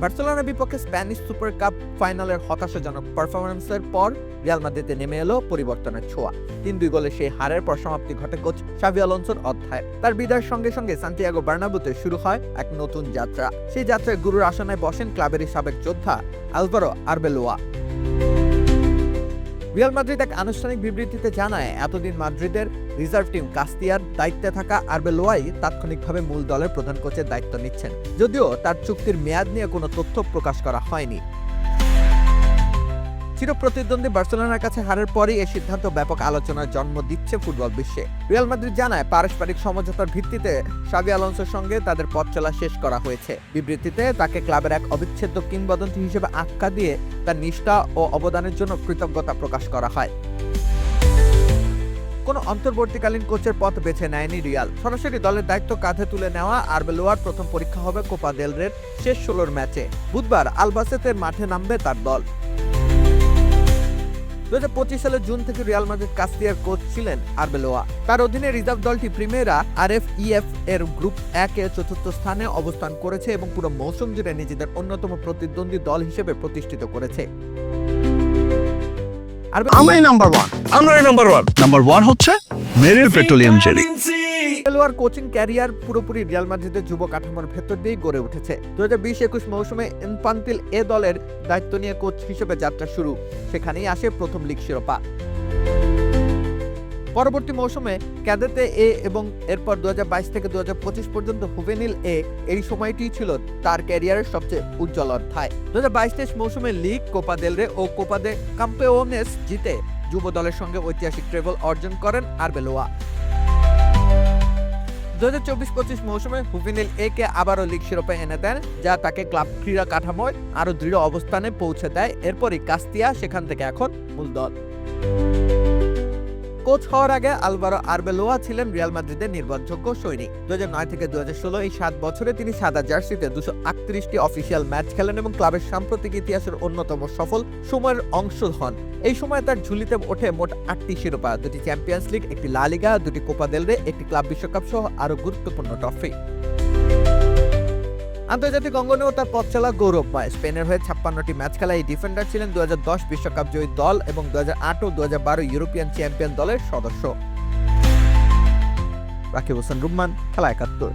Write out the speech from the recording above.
বার্সেলোনার বিপক্ষে Spanish super cup ফাইনালের হতাশাজনক পারফরমেন্সের পর রিয়াল মাদ্রিদে নেমে এলো পরিবর্তনের ছোঁয়া। তিন দুই গোলে সেই হারের পর সমাপ্তি ঘটে কোচ সাবি আলোনসোর অধ্যায়। তার বিদায়ের সঙ্গে সঙ্গে সান্তিয়াগো বার্নাবুতে শুরু হয় এক নতুন যাত্রা। সেই যাত্রায় গুরুর আসনে বসেন ক্লাবের সাবেক যোদ্ধা আলভারো আরবেলোয়া। রিয়াল মাদ্রিদ এক আনুষ্ঠানিক বিবৃতিতে জানায়, এতদিন মাদ্রিদের রিজার্ভ টিম কাস্তিয়ার দায়িত্বে থাকা আরবেলোয়াই তাৎক্ষণিকভাবে মূল দলের প্রধান কোচের দায়িত্ব নিচ্ছেন। যদিও তার চুক্তির মেয়াদ নিয়ে কোনো তথ্য প্রকাশ করা হয়নি। চির প্রতিদ্বন্দ্বী বার্সেলোনার কাছে হারের পরই এই সিদ্ধান্ত ব্যাপক আলোচনার জন্ম দিচ্ছে ফুটবল বিশ্বে। রিয়াল মাদ্রিদ জানায়, পারস্পরিক সমঝোতার ভিত্তিতে সাবি আলোনসোর সঙ্গে তাদের পথ চলা শেষ করা হয়েছে। বিবৃতিতে তাকে ক্লাবের এক অবিচ্ছেদ্য কিংবদন্তি হিসেবে আখ্যা দিয়ে তার নিষ্ঠা ও অবদানের জন্য কৃতজ্ঞতা প্রকাশ করা হয়। কোনো অন্তর্বর্তীকালীন কোচের পথ বেছে নেয়নি রিয়াল। সরাসরি দলের দায়িত্ব কাঁধে তুলে নেওয়া আর আরবেলোয়ার প্রথম পরীক্ষা হবে কোপা দেল রের শেষ ষোলোর ম্যাচে। বুধবার আলবাসেতের মাঠে নামবে তার দল। দু সালের জুন থেকে রিয়াল মাদ্রিদ কাস্তিয়ার কোচ ছিলেন আরবেলোয়া। তার অধীনে রিজার্ভ দলটি Primera R F E F এর গ্রুপ একে চতুর্থ স্থানে অবস্থান করেছে এবং পুরো মৌসুম জুড়ে নিজেদের অন্যতম প্রতিদ্বন্দ্বী দল হিসেবে প্রতিষ্ঠিত করেছে। আরবে- আমরাই নাম্বার ওয়ান আমরাই নাম্বার ওয়ান নাম্বার ওয়ান হচ্ছে মেরিল পেট্রোলিয়াম জেলি। খেলোয়াড় কোচিং ক্যারিয়ার পুরোপুরি রিয়াল মাদ্রিদের যুব কাঠামোর ভেতর দিয়েই গড়ে উঠেছে। দু হাজার বিশ একুশ মৌসুমে ইনফান্তিল এ দলের দায়িত্ব নিয়ে কোচ হিসেবে যাত্রা শুরু। সেখানেই আসে প্রথম লিগ শিরোপা। পরবর্তী মৌসুমে ক্যাদেতে এ এবং এরপর দু হাজার বাইশ থেকে দুহাজার পঁচিশ পর্যন্ত হুভেনিল এ এই সময়টি ছিল তার ক্যারিয়ারের সবচেয়ে উজ্জ্বল অধ্যায়। দু হাজার বাইশ মৌসুমে লিগ, কোপা দেল রে ও কোপা দে কাম্পেওনেস জিতে যুব দলের সঙ্গে ঐতিহাসিক ট্রেবল অর্জন করেন আরবেলোয়া। দু হাজার চব্বিশ পঁচিশ মৌসুমে হুফিনিল এ কে আবারও লিগ শিরোপা এনে দেন, যা তাকে ক্লাব ক্রীড়া কাঠামোয় আরও দৃঢ় অবস্থানে পৌঁছে দেয়। এরপরই কাস্তিয়া সেখান থেকে এখন মূল দল। কোচ হওয়ার আগে আলবারো আরবেলোয়া ছিলেন রিয়াল মাদ্রিদের নির্ভরযোগ্য সৈনিক। দু থেকে দু এই সাত বছরে তিনি সাদা জার্সিতে দুশো আটত্রিশটি অফিসিয়াল ম্যাচ খেলেন এবং ক্লাবের সাম্প্রতিক ইতিহাসের অন্যতম সফল সময়ের অংশ হন। এই সময় তার ঝুলিতে ওঠে মোট আটটি শিরোপা, দুটি চ্যাম্পিয়ন্স লিগ, একটি লা লিগা, দুটি কোপা দেল রে, একটি ক্লাব বিশ্বকাপ সহ আরও গুরুত্বপূর্ণ ট্রফি। আন্তর্জাতিক অঙ্গনেও তার পথ চলা গৌরব পায় স্পেনের হয়ে ছাপ্পান্নটি ম্যাচ খেলা এই ডিফেন্ডার ছিলেন দু বিশ্বকাপ জয়ী দল এবং দু ও দু হাজার বারো ইউরোপিয়ান চ্যাম্পিয়ন দলের সদস্য। রাকিব হোসেন, রুম্মান, খেলা একাত্তর।